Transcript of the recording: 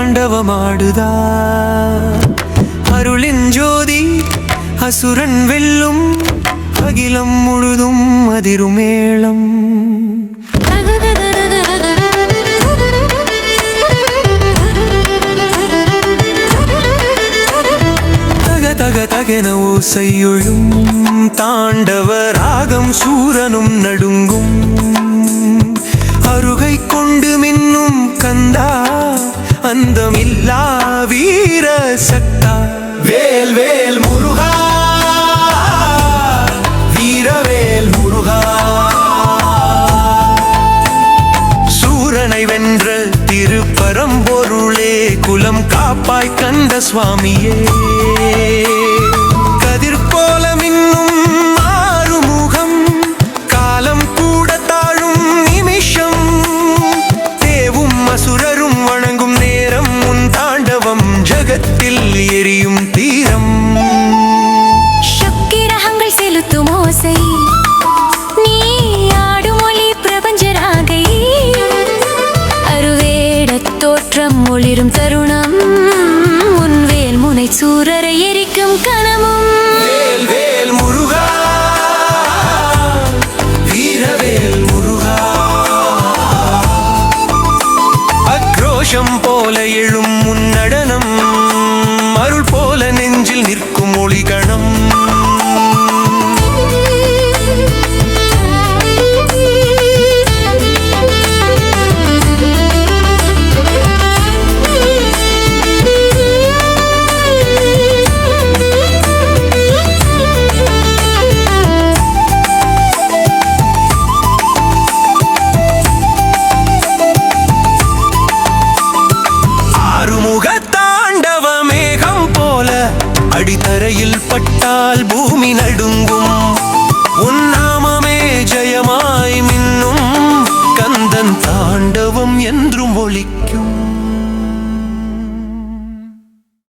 தாண்டவமாடுதா அருளின் ஜோதி அசுரன் வெல்லும் அகிலம் முழுதும் அதிருமேளம் தக தகென ஓசையொழும் தாண்டவ ராகம் சூரனும் நடுங்கும். வீர வேல் வேல் முருகா. வீரவேல் முருகா. சூரனை வென்ற திருப்பரம்பொருளே குலம் காப்பாய் கந்த சுவாமியே. ஜகத்தில் எரியும் தீரம். சுக்கிரகங்கள் செலுத்தும் ஓசை. நீ ஆடும் ஒளி பிரபஞ்ச ராகை அருவேடத் தோற்றம் ஒளிரும் தருணம். உன் வேல் முனை சூரரை எரிக்கும் கணமும் போல எழும் முன் நடனம். அருள் போல நெஞ்சில் நிற்கும் அடித்தரையில் பட்டால் பூமி நடுங்கும். உன் நாமமே ஜெயமாய் மின்னும். கந்தன் தாண்டவம் என்றும் ஒழிக்கும்